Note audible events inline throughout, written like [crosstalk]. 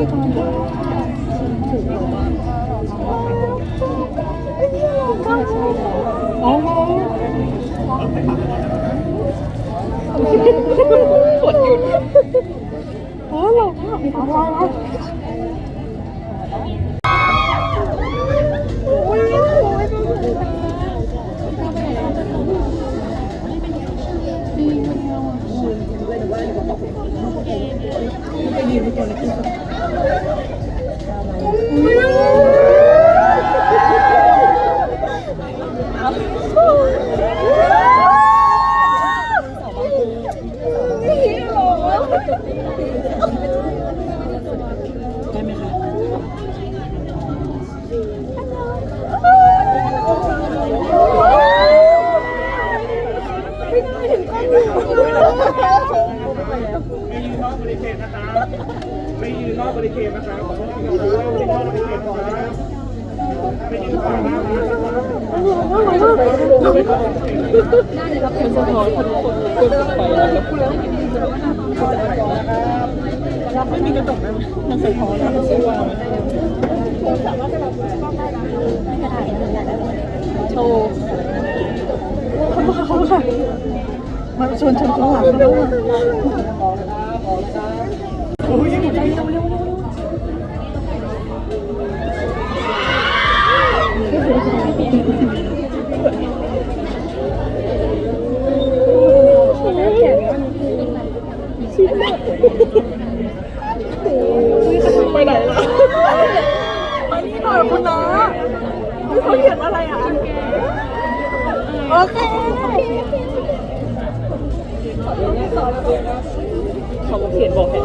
อ๋อปวดหยุดอ๋อหลงอะอะไรอะโอ้ยโอ้ยได้ไหมคะ ไม่ยืนนอกบริเขตนะครับไม่ยืนนอกบริเขตนะครับขอโทษที่เราไม่ ยืนนอกบริเขตนะครับไม่ยืนฝั่งหน้าร้านนะครับเป็นสะท้อนนคนคนไปแล้วไม่มีกระจกนะมันสะท้อนนะมันสว่างโชว์เขาบอกเขาค่ะมาชวนชนข้างหลังเขาด้วยโอ้ยใจเร็วเร็วเร็ว เขาเขียนอะไรอะโอเคเขาเขียนบอกเห็น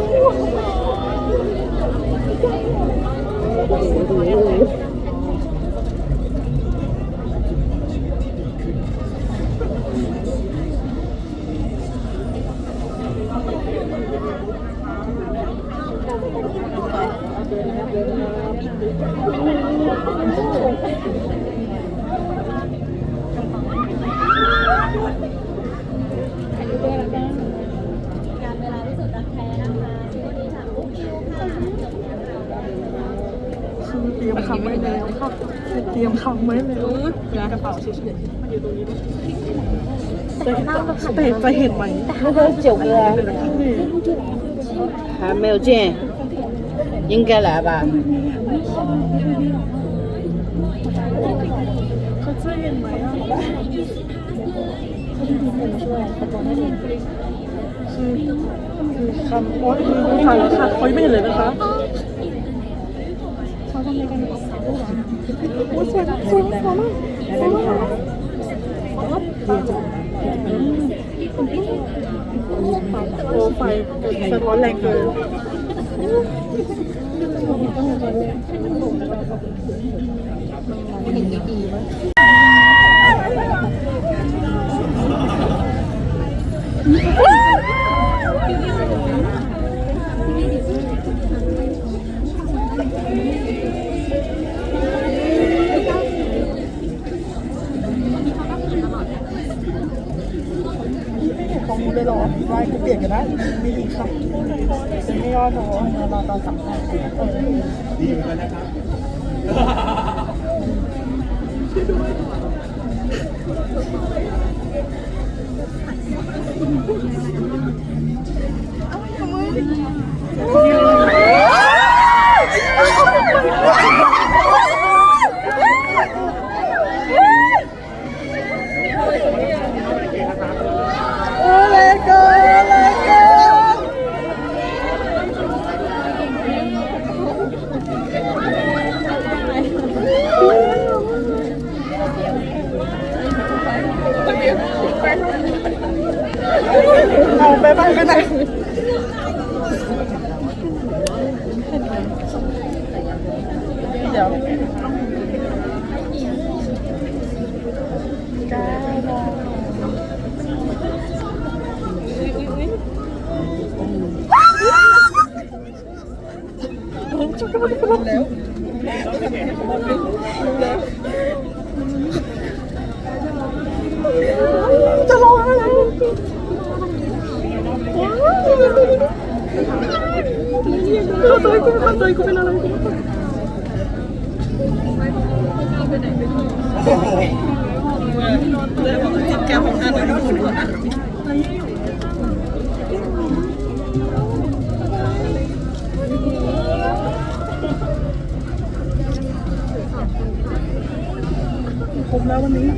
เตรียมคำไว้แล้วค่ะ เตรียมคำไว้แล้วกระเป๋าเฉยๆมันอยู่ตรงนี้จะแต่จะเห็นไหม 那个九哥还没有见，应该来吧？ เขาจะเห็นไหมอ่ะคือคือคำโอ๊ยคือถ่ายแล้วค่ะเขายังไม่เห็นเลยนะคะเขาทำอะไรกัน โอ้ยสวยสวยสวยมากสวยมากโอ้ไฟสะท้อนแรงเกิน ของมึงเลยหรอไลน์กูเปลี่ยนกันนะมีอีกครับจะไม่ย่อท้อรอตอนสัมภาษณ์ดีเหมือนกันนะครับโ [laughs] Bye bye. เขาตัวจริงเขาใจกูเป็นอะไรกูเลยบอกว่าจิบแก้วของท่านเลยทุกคนว่าคุ้มแล้ววันนี้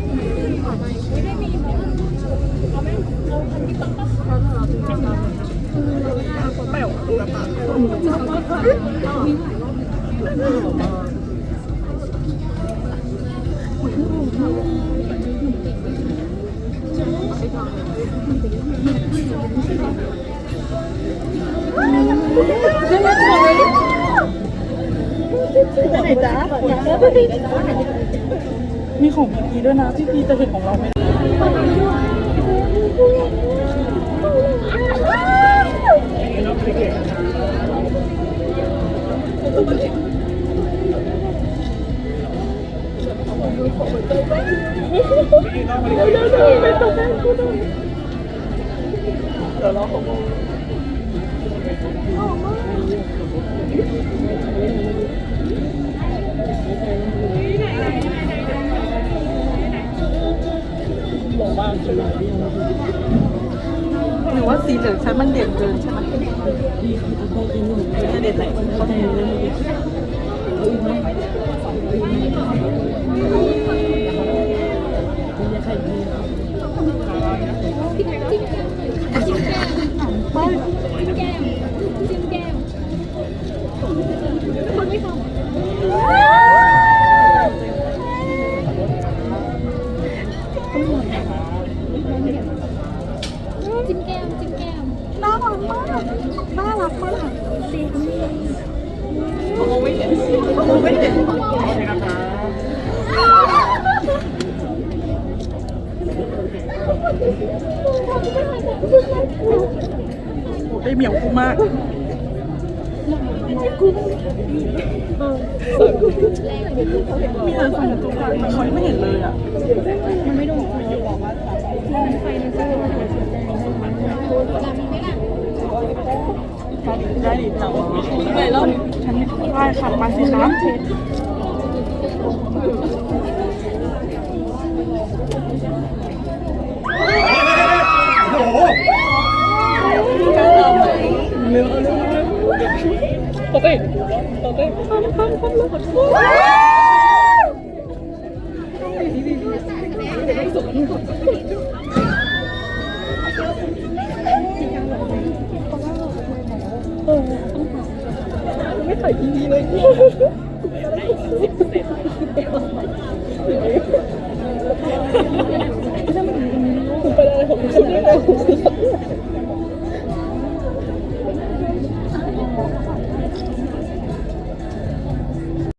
มีของพีพีด้วยนะพี่พีจะเห็นของเราไหม Oh, my God. จะเด็ดไหนเขาเด่นเลย จิ้มแก้มจิ้มแก้ม น่ารักมากน่ารักมาก สี โอเคนะครับ โอ้ ได้เหมียวกูมากมีแต่ส่งตัวไปแต่เขาไม่เห็นเลยอะ มันไม่โดนบอกว่าไฟมันจะเป็นอะไรสีแดงจำไหมล่ะได้ดิจังไปแล้วฉันได้ขับมาสิครับโอ้โหไม่ถ่ายทีวีเลยกูไปอะไรของคุณ เนี่ย